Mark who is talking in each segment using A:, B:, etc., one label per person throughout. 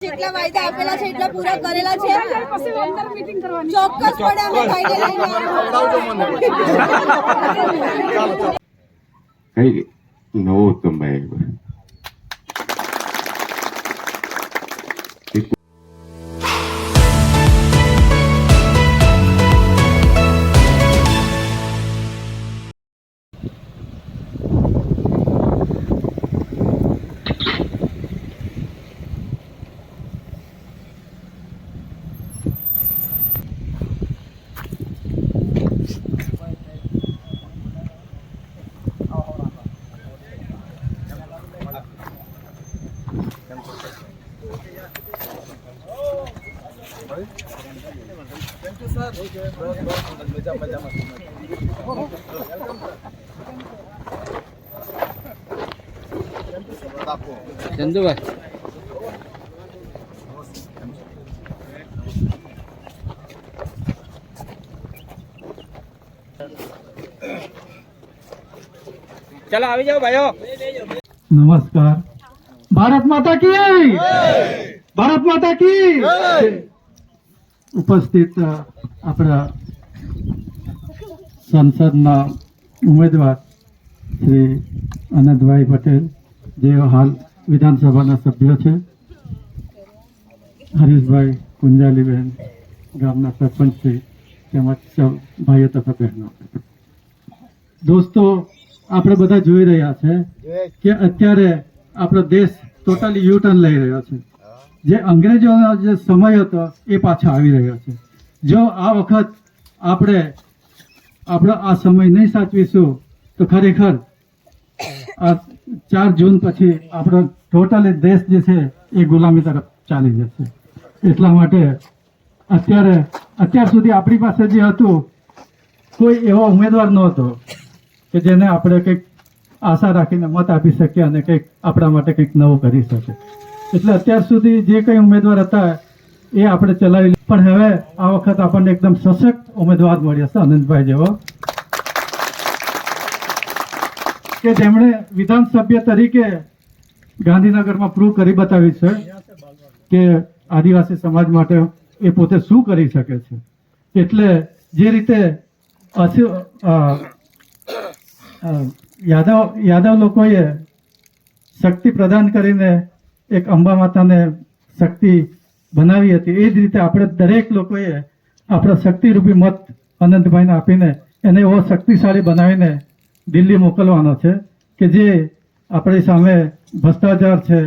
A: જેટલા વાયદા આપેલા છે એટલા પૂરા કરેલા છે. અમે લઈને આવીશું.
B: કઈ નવો ઉત્તમભાઈ
C: ચંદુભાઈ. ચાલો આવી જાઓ ભાઈઓ.
D: નમસ્કાર. ભારત માતા કી ભારત માતા કી ઉપસ્થિત આપણા સંસદના ઉમેદવાર શ્રી આનંદભાઈ પટેલ જે હાલ વિધાનસભાના સભ્ય છે. હરીશભાઈ કુંજાલીબેન ગામના સરપંચ છે. તેમજ સૌ ભાઈઓ તથા બહેનો. દોસ્તો, આપણે બધા જોઈ રહ્યા છે કે અત્યારે આપણો દેશ ટોટલી યુ ટર્ન લઈ રહ્યો છે. જે અંગ્રેજોનો જે સમય હતો એ પાછો આવી રહ્યો છે. જો આ વખત આપણે આપણો આ સમય નહીં સાચવીશું, તો ખરેખર આ ચાર જૂન પછી આપણો ટોટલી દેશ જે છે એ ગુલામી તરફ ચાલી જશે. એટલા માટે અત્યારે, અત્યાર સુધી આપણી પાસે જે હતું, કોઈ એવો ઉમેદવાર નહોતો કે જેને આપણે કંઈક આશા રાખીને મત આપી શકીએ અને કંઈક આપણા માટે કંઈક નવું કરી શકે એટલે અત્યાર સુધી જે કંઈ ઉમેદવાર હતા એ આપણે ચલાવી પણ હવે આ વખત આપણને એકદમ સશક્ત ઉમેદવાર મળ્યા છે આનંદભાઈ જેવો. કે જેમણે વિધાનસભ્ય તરીકે ગાંધીનગરમાં પ્રૂવ કરી બતાવી છે કે આદિવાસી સમાજ માટે એ પોતે શું કરી શકે છે. એટલે જે રીતે યાદવ યાદવ લોકોએ શક્તિ પ્રદાન કરીને એક અંબા માતાને શક્તિ બનાવી હતી. એ જ રીતે આપણે દરેક લોકોએ આપણા શક્તિરૂપી મત અનંતભાઈને આપીને એને એવો શક્તિશાળી બનાવીને દિલ્હી મોકલવાનો છે કે જે આપણી સામે ભ્રષ્ટાચાર છે,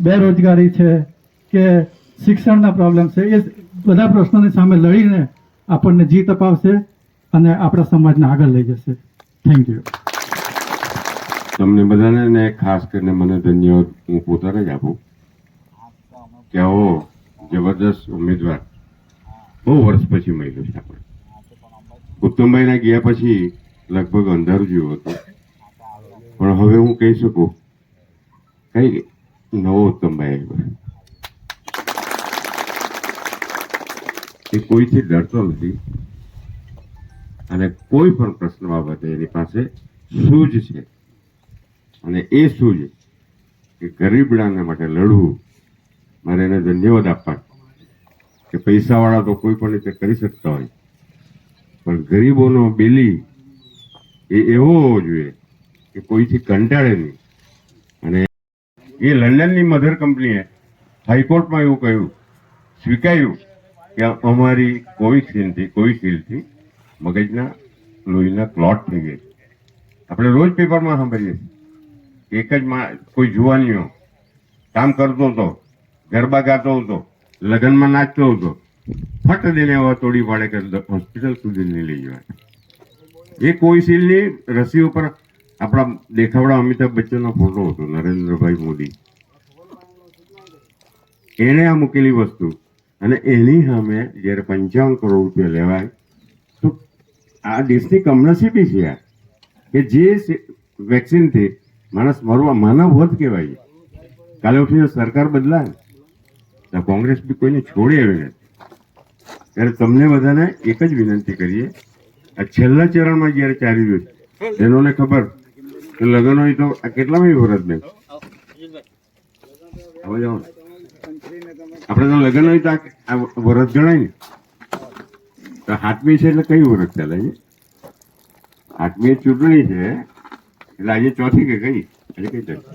D: બેરોજગારી છે, કે શિક્ષણના પ્રોબ્લેમ છે, એ બધા પ્રશ્નોની સામે લડીને આપણને જીત અપાવશે અને આપણા સમાજને આગળ લઈ જશે. થેન્ક યુ
B: તમને બધાને ને ખાસ કરીને મને ધન્યવાદ હું પોતાને જ આપું. કે આવો જબરદસ્ત ઉમેદવાર બહુ વર્ષ પછી મળ્યો છે આપણે. ઉત્તમભાઈના ગયા પછી લગભગ અંધારું જેવું હતું. પણ હવે હું કહી શકું, કઈ નવો ઉત્તમભાઈ એ કોઈથી ડરતો નથી. અને કોઈ પણ પ્રશ્ન બાબતે એની પાસે સૂઝ છે. અને એ સૂઝ કે ગરીબડાને માટે લડવું, મારે એને ધન્યવાદ આપવા કે પૈસાવાળા તો કોઈ પણ રીતે કરી શકતા હોય. પણ ગરીબોનો બેલી એ એવો હોવો જોઈએ કે કોઈથી કંટાળે નહીં. અને એ લંડનની મધર કંપનીએ હાઈકોર્ટમાં એવું કહ્યું, સ્વીકાર્યું કે અમારી કોવિશિલ્ડથી કોવિશિલ્ડથી મગજના, લોહીના ક્લોટ થઈ ગઈ આપણે રોજ પેપરમાં સાંભળીએ એક જ કોઈ જુવાનીઓ કામ કરતો હતો, ગરબા ગાતો હતો, લગ્નમાં નાચતો હતો, ફટ દેને એવા તોડી પાડે કે હોસ્પિટલ સુધી લઈ જવાય. એ કોવિશિલ્ડની રસી ઉપર આપણા દેખાવડા અમિતાભ બચ્ચનનો ફોટો હતો, નરેન્દ્રભાઈ મોદી. એણે આ મૂકેલી વસ્તુ અને એની સામે જ્યારે પંચાવન કરોડ રૂપિયા લેવાય, તો આ દેશની કમનસીબી છે આ, કે જે વેક્સિનથી માણસ મરવા, માનવ વધ કહેવાય કાલે ઉઠીને સરકાર બદલાય, તો કોંગ્રેસ બી કોઈને છોડી આવી નથી. ત્યારે તમને બધાને એક જ વિનંતી કરીએ આ છેલ્લા ચરણમાં જ્યારે ચાલી રહ્યું એનોને ખબર કે લગ્ન હોય તો આ કેટલામાં વરસ બેન હવે જાઓ. આપણે તો લગ્ન હોય તો આ- વરસ ગણાય ને તો હાથમી છે એટલે કયું વરસ ચાલે છે હાથમી ચૂંટણી છે, એટલે આજે ચોથી કે કઈ એટલે કઈ તારીખ?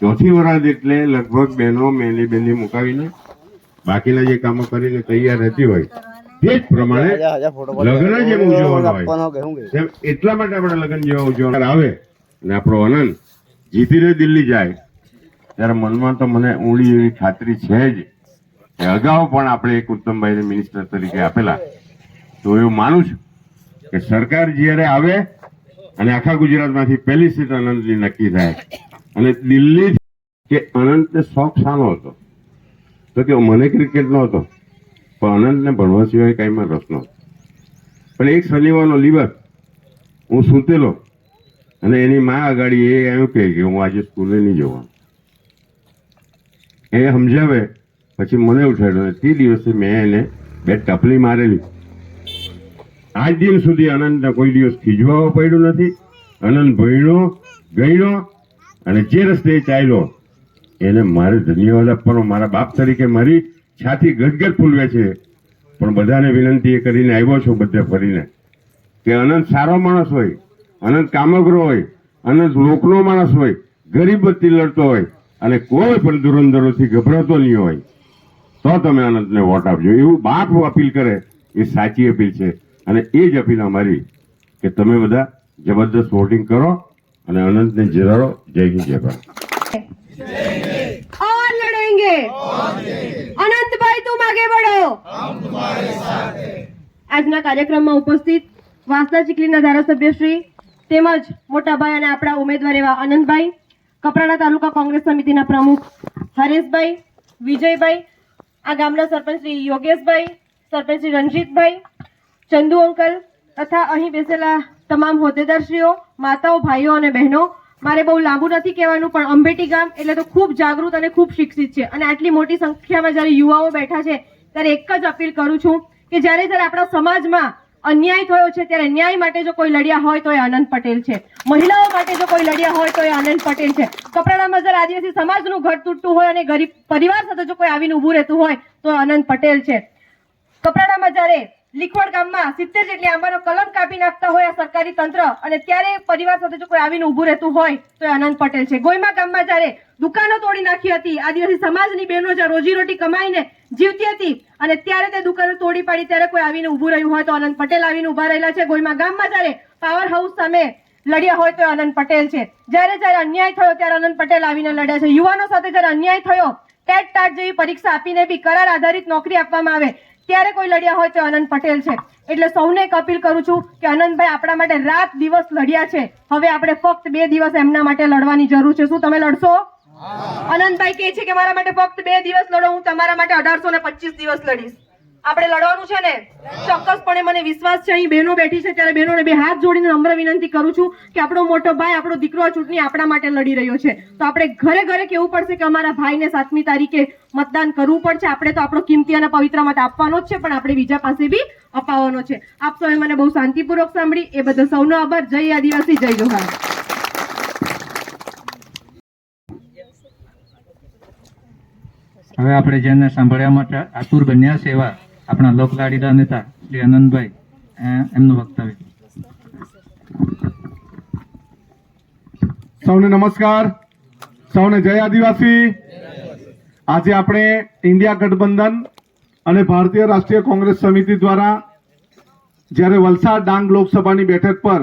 B: ચોથી વરસ એટલે લગભગ બહેનો મેલી બેલી મુકાવીને બાકીના જે કામો કરીને તૈયાર રહેતી હોય તે જ પ્રમાણે લગ્ન જેમ ઉજવવાનો હોય. એટલા માટે આપણે લગ્ન જેવા ઉજવવા આવે અને આપણો આનંદ જીતી રહ્યો દિલ્હી જાય ત્યારે મનમાં તો મને ઊંડી એવી ખાતરી છે જ. કે અગાઉ પણ આપણે એક ઉત્તમભાઈને મિનિસ્ટર તરીકે આપેલા. તો એવું માનું છું કે સરકાર જ્યારે આવે અને આખા ગુજરાતમાંથી પહેલી સીટ અનંતની નક્કી થાય અને દિલ્હી કે અનંતને શોખ સાનો હતો? તો કે મને ક્રિકેટનો હતો પણ અનંતને ભણવા સિવાય કાંઈમાં રસ નહોતો. પણ એક શનિવારનો દિવસ હું સૂતેલો અને એની માં આગાડી એ એમ કહે કે હું આજે સ્કૂલે નહીં જવાનું. એ સમજાવે, પછી મને ઉઠાડ્યો તે દિવસે મેં એને બે ટપલી મારેલી. આજ દિન સુધી અનંતને કોઈ દિવસ ખીજવાવો પડ્યું નથી. અનંત ભણ્યો, ગણ્યો અને જે રસ્તે ચાલ્યો, એને મારે ધન્યવાદ આપવાનો, મારા બાપ તરીકે મારી છાતી ગદગદ ફૂલવે છે. પણ બધાને વિનંતી એ કરીને આવ્યો છું બધે ફરીને. કે અનંત સારો માણસ હોય, અનંત કામગ્રો હોય, અનંત લોકનો માણસ હોય, ગરીબ વતી લડતો હોય, અને કોઈ પણ દુરંદરોથી ગભરાતો નહીં હોય, તો તમે અનંતને વોટ આપજો. એવું બાપ અપીલ કરે, એ સાચી અપીલ છે. અને એ જ અપીલ અમારી કે તમે બધા જબરદસ્ત વોટિંગ કરો અને અનંતને જીરાડો જય હિન્દ, જય ભારત.
A: આજના કાર્યક્રમમાં ઉપસ્થિત વાંસદા ચીખલીના ધારાસભ્ય શ્રી તેમજ મોટાભાઈ અને આપણા ઉમેદવાર એવા આનંદભાઈ, કપરાડા તાલુકા કોંગ્રેસ સમિતિના પ્રમુખ હરેશભાઈ, વિજયભાઈ, આ ગામના સરપંચ શ્રી યોગેશભાઈ, સરપંચ શ્રી રણજીતભાઈ, ચંદુ અંકલ તથા અહીં બેસેલા તમામ હોદ્દેદારશ્રીઓ, માતાઓ, ભાઈઓ અને બહેનો. મારે બહુ લાંબુ નથી કહેવાનું, પણ અંબેટી ગામ એટલે તો ખૂબ જાગૃત અને ખૂબ શિક્ષિત છે. અને આટલી મોટી સંખ્યામાં જ્યારે યુવાઓ બેઠા છે, ત્યારે એક જ અપીલ કરું છું કે જ્યારે જ્યારે આપણા સમાજમાં અન્યાય થયો છે, ત્યારે ન્યાય માટે જો કોઈ લડ્યા હોય તો એ આનંદ પટેલ છે. મહિલાઓ માટે જો કોઈ લડ્યા હોય તો એ આનંદ પટેલ છે. કપરાડામાં જ્યારે આદિવાસી સમાજનું ઘર તૂટતું હોય અને ગરીબ પરિવાર સાથે જો કોઈ આવીને ઊભું રહેતું હોય તો આનંદ પટેલ છે. કપરાડામાં જ્યારે લીખવડ ગામમાં સિત્તેર જેટલી આંબાનો કલમ કાપી નાખતા હોય આ સરકારી તંત્ર. અને ત્યારે પરિવાર સાથે જો કોઈ આવીને ઊભું રહેતું હોય, તો એ આનંદ પટેલ છે. ગોયમા ગામમાં જ્યારે દુકાનો તોડી નાખી હતી, આદિવાસી સમાજની બહેનો જ્યાં રોજીરોટી કમાઈને જીવતી હતી, અને ત્યારે તે દુકાનો તોડી પાડી, ત્યારે કોઈ આવીને ઊભું રહ્યું હોય તો આનંદ પટેલ આવીને ઊભા રહેલા છે. ગોયમા ગામમાં જ્યારે પાવર હાઉસ સામે લડ્યા હોય તો આનંદ પટેલ છે. જ્યારે જ્યારે અન્યાય થયો, ત્યારે આનંદ પટેલ આવીને લડ્યા છે. યુવાનો સાથે જ્યારે અન્યાય થયો ટેટ ટાટ જેવી પરીક્ષા આપીને બી કરાર આધારિત નોકરી આપવામાં આવે. ત્યારે કોઈ લડ્યા હોય તો આનંદ પટેલ છે. એટલે સૌને એક અપીલ કરું છું કે આનંદભાઈ આપણા માટે રાત દિવસ લડ્યા છે. હવે આપણે ફક્ત બે દિવસ એમના માટે લડવાની જરૂર છે. શું તમે લડશો? આનંદભાઈ કહે છે કે મારા માટે ફક્ત બે દિવસ લડો હું તમારા માટે અઢારસો ને પચીસ દિવસ લડીશ. આપણે લડવાનું છે ને? ચોક્કસપણે મને વિશ્વાસ છે, અહીં બહેનો બેઠી છે, ત્યારે બહેનોને બે હાથ જોડીને નમ્ર વિનંતી કરું છું કે આપણો મોટો ભાઈ, આપણો દીકરો આ ચૂંટણી આપણા માટે લડી રહ્યો છે. તો આપણે ઘરે ઘરે કહેવું પડશે કે અમારા ભાઈને સાતમી તારીખે મતદાન કરવું પડશે. આપણે તો આપણો કિંમતી અને પવિત્ર મત આપવાનો જ છે, પણ આપણે બીજા પાસે બી અપાવવાનો છે. આપ સૌએ મને બહુ શાંતિપૂર્વક સાંભળી. એ બધા સૌનો આભાર. જય આદિવાસી, જય જોહાર.
E: હવે આપણે જેને સાંભળવા માટે આતુર બન્યા એવા આપણા લોકલાડીલા નેતા શ્રી આનંદભાઈ એમનું વક્તવ્ય.
F: સૌને નમસ્કાર. સૌને જય આદિવાસી. આજે આપણે ઇન્ડિયા ગઠબંધન અને ભારતીય રાષ્ટ્રીય કોંગ્રેસ સમિતિ દ્વારા જ્યારે વલસાડ ડાંગ લોકસભાની બેઠક પર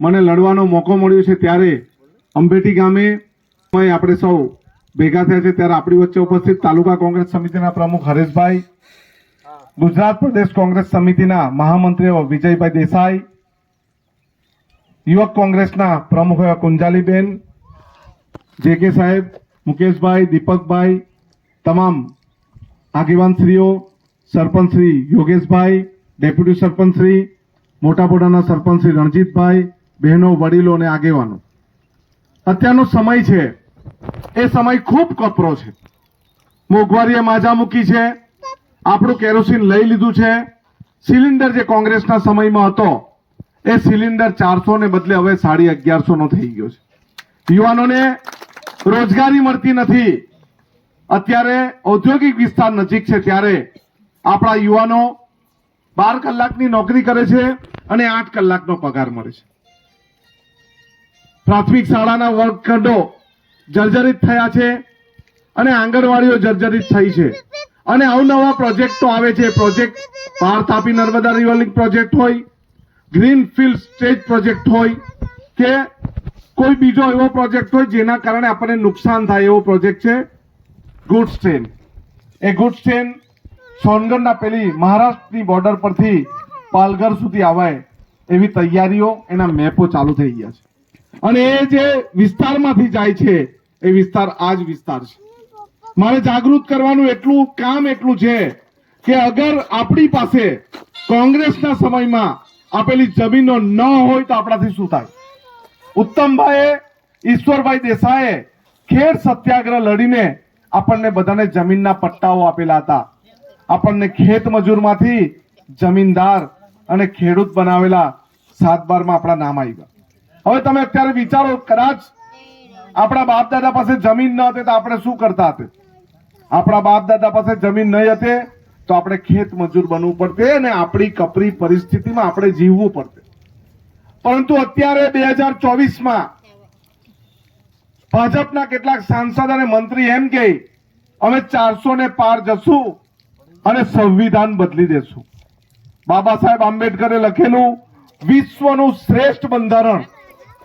F: મને લડવાનો મોકો મળ્યો છે ત્યારે અંબેટી ગામે આપણે સૌ ભેગા થયા છે. ત્યારે આપણી વચ્ચે ઉપસ્થિત તાલુકા કોંગ્રેસ સમિતિના પ્રમુખ હરેશભાઈ ગુજરાત પ્રદેશ કોંગ્રેસ સમિતિના મહામંત્રીઓ વિજયભાઈ દેસાઈ, યુવક કોંગ્રેસના પ્રમુખ કુંજાલીબેન જે કે સાહેબ, મુકેશભાઈ, દીપકભાઈ, તમામ આગેવાનશ્રીઓ સરપંચ શ્રી યોગેશભાઈ, ડેપ્યુટી સરપંચ શ્રી મોટાપોડાના સરપંચ શ્રી રણજીતભાઈ, બહેનો, વડીલો અને આગેવાનો. અત્યારનો સમય છે. એ સમય ખૂબ કપરો છે. મોંઘવારીએ માજા મૂકી છે. આપણું કેરોસીન લઈ લીધું છે. સિલિન્ડર જે કોંગ્રેસના સમયમાં હતો, એ સિલિન્ડર ચારસો ને બદલે હવે સાડી અગિયારસો નો થઈ ગયો છે. યુવાનોને રોજગારી મળતી નથી. અત્યારે ઔદ્યોગિક વિસ્તાર નજીક છે ત્યારે આપણા યુવાનો બાર કલાકની નોકરી કરે છે અને આઠ કલાકનો પગાર મળે છે. પ્રાથમિક શાળાના વર્ગખંડો જર્જરિત થયા છે અને આંગણવાડીઓ જર્જરિત થઈ છે. અને અવનવા પ્રોજેક્ટો આવે છે. Project Par Tapi Narmada river link project હોય, ગ્રીન ફિલ્ડ સ્ટેજ પ્રોજેક્ટ હોય, કે કોઈ બીજો એવો પ્રોજેક્ટ હોય જેના કારણે આપણને નુકસાન થાય એવો પ્રોજેક્ટ છે ગુડ્સ ટ્રેન એ ગુડ્સ ટ્રેન સોનગઢના પેલી મહારાષ્ટ્રની બોર્ડર પરથી પાલઘર સુધી આવાય એવી તૈયારીઓ એના મેપો ચાલુ થઈ ગયા છે. અને એ જે વિસ્તારમાંથી જાય છે, એ વિસ્તાર આ જ વિસ્તાર છે. મારે જાગૃત કરવાનું એટલું કામ એટલું છે કે અગર આપણી પાસે કોંગ્રેસના સમયમાં આપેલી જમીનો ન હોય તો આપણાથી શું થાય? ઉત્તમભાઈએ, ઈશ્વરભાઈ દેસાઈએ ખેડ સત્યાગ્રહ લડીને આપણને બધાને જમીનના પટ્ટાઓ આપેલા હતા. આપણને ખેત મજૂરમાંથી જમીનદાર અને ખેડૂત બનાવેલા સાત બારમાં આપણા નામ આવી ગયા. હવે તમે અત્યારે વિચારો, કદાચ આપણા બાપ દાદા પાસે જમીન ન હતી તો આપણે શું કરતા હતા? આપણા બાપ દાદા પાસે જમીન નહીં હતી તો આપણે ખેત મજૂર બનવું પડતે અને આપણી કપરી પરિસ્થિતિમાં આપણે જીવવું પડતે પરંતુ અત્યારે બે હજાર ચોવીસમાં ભાજપના કેટલાક સાંસદ અને મંત્રી એમ કહે અમે ચારસો ને પાર જશું અને સંવિધાન બદલી દેશું. બાબા સાહેબ આંબેડકરે લખેલું, વિશ્વનું શ્રેષ્ઠ બંધારણ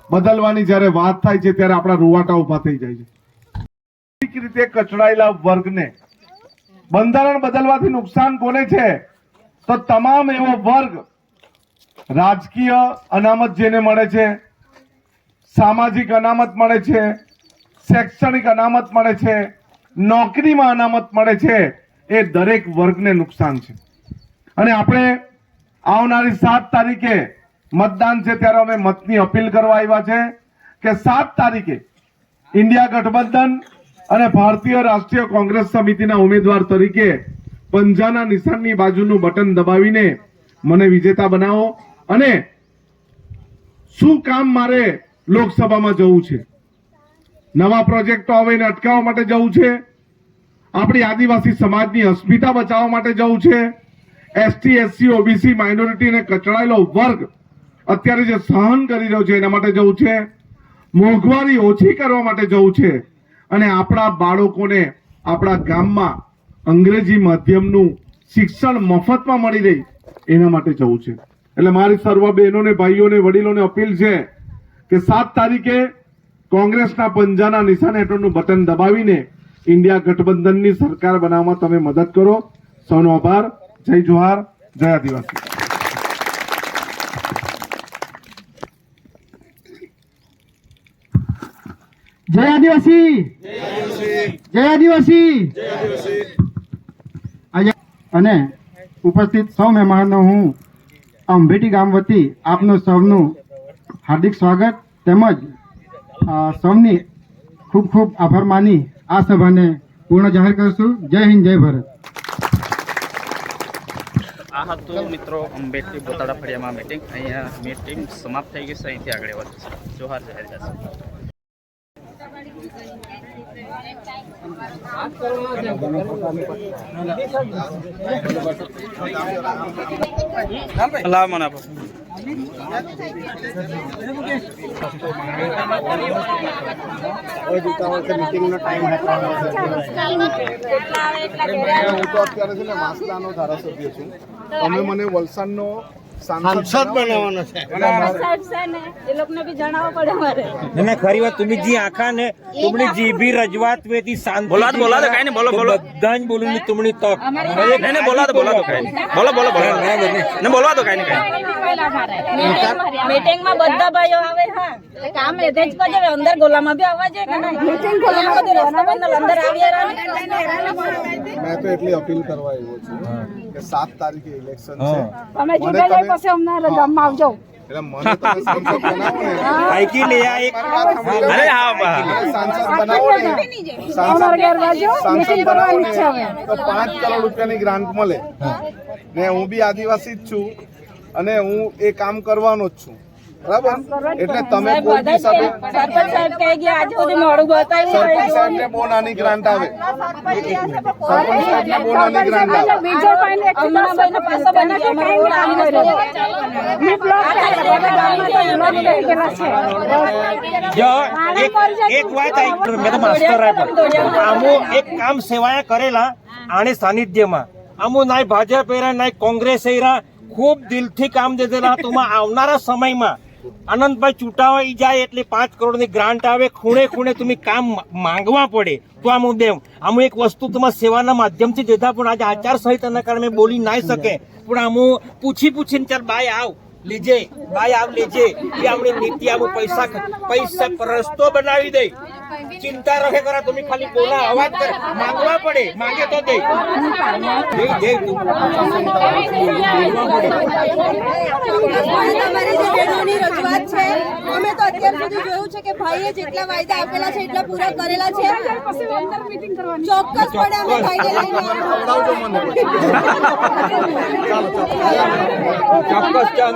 F: બદલવાની જ્યારે વાત થાય છે ત્યારે આપણા રૂવાટા ઊભા થઈ જાય છે. આર્થિક રીતે કચડાયેલા વર્ગને. બંધારણ બદલવાથી નુકસાન કોને છે? તો તમામ એવો વર્ગ રાજકીય અનામત જેને મળે છે, સામાજિક અનામત મળે છે, શૈક્ષણિક અનામત મળે છે, નોકરીમાં અનામત મળે છે, એ દરેક વર્ગને નુકસાન છે. અને આપણે આવનારી સાત તારીખે મતદાન છે, ત્યારે અમે મતની અપીલ કરવા આવ્યા છે કે સાત તારીખે ઇન્ડિયા ગઠબંધન અને ભારતીય રાષ્ટ્રીય કોંગ્રેસ સમિતિના ઉમેદવાર તરીકે પંજાના નિશાનની બાજુનું બટન દબાવીને મને વિજેતા બનાવો અને શું કામ મારે લોકસભામાં જવું છે? નવા પ્રોજેક્ટો આવે એને અટકાવવા માટે જવું છે. આપણી આદિવાસી સમાજની અસ્મિતા બચાવવા માટે જવું છે. એસટી એસસી ઓબીસી માઇનોરિટી અને કચડાયેલો વર્ગ અત્યારે જે સહન કરી રહ્યો છે એના માટે જવું છે. મોંઘવારી ઓછી કરવા માટે જવું છે. અને આપણા બાળકોને આપણા ગામમાં અંગ્રેજી માધ્યમનું શિક્ષણ મફતમાં મળી રહી એના માટે જવું છે. એટલે મારી સર્વ બહેનોને, ભાઈઓને, વડીલોને અપીલ છે કે સાત તારીખે કોંગ્રેસના પંજાના નિશાન હેઠળનું બટન દબાવીને ઇન્ડિયા ગઠબંધનની સરકાર બનાવવામાં તમે મદદ કરો. સૌનો આભાર. જય જોહાર. જય આદિવાસી.
D: જય આદિવાસી! જય આદિવાસી! અને ઉપસ્થિત સૌ મહેમાનો હું અંભેટી ગામ વતી આપનું સૌનું હાર્દિક સ્વાગત તેમજ સૌની ખૂબ ખૂબ આભાર માની આ સભાને પૂર્ણ જાહેર કરશું. જય હિન્દ, જય ભારત.
C: આ હતું મિત્રો અંબેટી બોતાડા ફળિયામાં મીટિંગ અહીંયા મીટિંગ સમાપ્ત થઈ ગઈ છે. અહીંથી આગળ વધશે. જોહાર જાહેર થશે. લાવ મને આપો
G: હું તો અત્યારે છે ને વાંસદાનો ધારાસભ્ય છું. તમે મને વલસાડનો સાંસદ બનાવવાનો છે.
H: એ લોકોને બી જણાવવો પડે મારે
I: ના ખરી વાત તમે જી આખા ને તમને જી
C: ભી રજવાત વેતી શાંત બોલાદ બોલાદ કાઈ ને બોલો બોલો.
H: બધા જ બોલું તમની તક. ને બોલવા દો કાઈ ને ગોઠવેલા
G: મેં તો એટલી અપીલ કરવા આવ્યો છું કે 7 તારીખે ઇલેક્શન છે.
H: તમે જોડે જાય પછી અમને ગામમાં આવજો.
G: એટલે મને તમે સાંસદ કરોડ રૂપિયાની ગ્રાન્ટ મળે. ને હું બી આદિવાસી જ છું. અને હું એ કામ કરવાનો જ છું. બરાબર? એટલે તમે કોઈ બી
H: જ સરપંચ સાહેબ કહે કે આજે સુધી મોડું બતાવ્યું
G: સરપંચ સાહેબને બહુ નાની ગ્રાન્ટ આવે. સરપંચ બહુ નાની ગ્રાન્ટ આવે.
H: બીજો બની ગયો. ગયો.
I: જો એક એક વાત આવી મેં તો માસ્ટર આપ્યો આમો એક કામ સેવાયા કરેલા આને સાનિધ્યમાં. આમો નાય ભાજપ એરા નાય કોંગ્રેસ એરા ખૂબ દિલથી કામ દેતેલા તોમાં આવનારા સમયમાં આનંદભાઈ ચૂંટાવાઈ જાય એટલે પાંચ કરોડની ગ્રાન્ટ આવે, ખૂણે ખૂણે તમે કામ માંગવા પડે, તો આ મુદ્દે આમ એક વસ્તુ તમારા સેવાના માધ્યમથી દેતા પણ આજે આચાર સંહિતાના કારણે બોલી ના શકે. પણ આમ પૂછી પૂછીને ચાલ બાય આવ. લીજે ભાઈ આવ લીજે એ આપણી નીતિ આવું પૈસા પૈસા રસ્તો બનાવી દે. ચિંતા રખે કરા તમે ખાલી બોલા અવાજ કર માંગવા પડે માંગે તો દે. દે દે તું.
H: તમારી જે બહેનોની રજૂઆત છે અમે તો અત્યાર સુધી જોયું છે કે ભાઈએ જેટલા વાયદા આપેલા છે એટલા પૂરા કરેલા છે. અમે ભાઈને
G: પછી
I: ચોક્કસ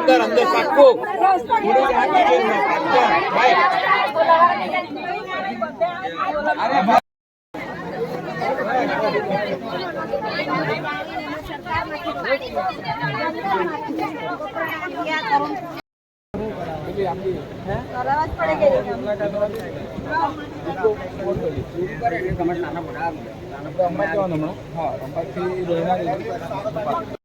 I: છે અંદર અંદર થોડી આગળ જઈને પાક્કા. ભાઈ
G: અંબાજી જવાનું હમણાં હા અંબાજીથી રોહિણા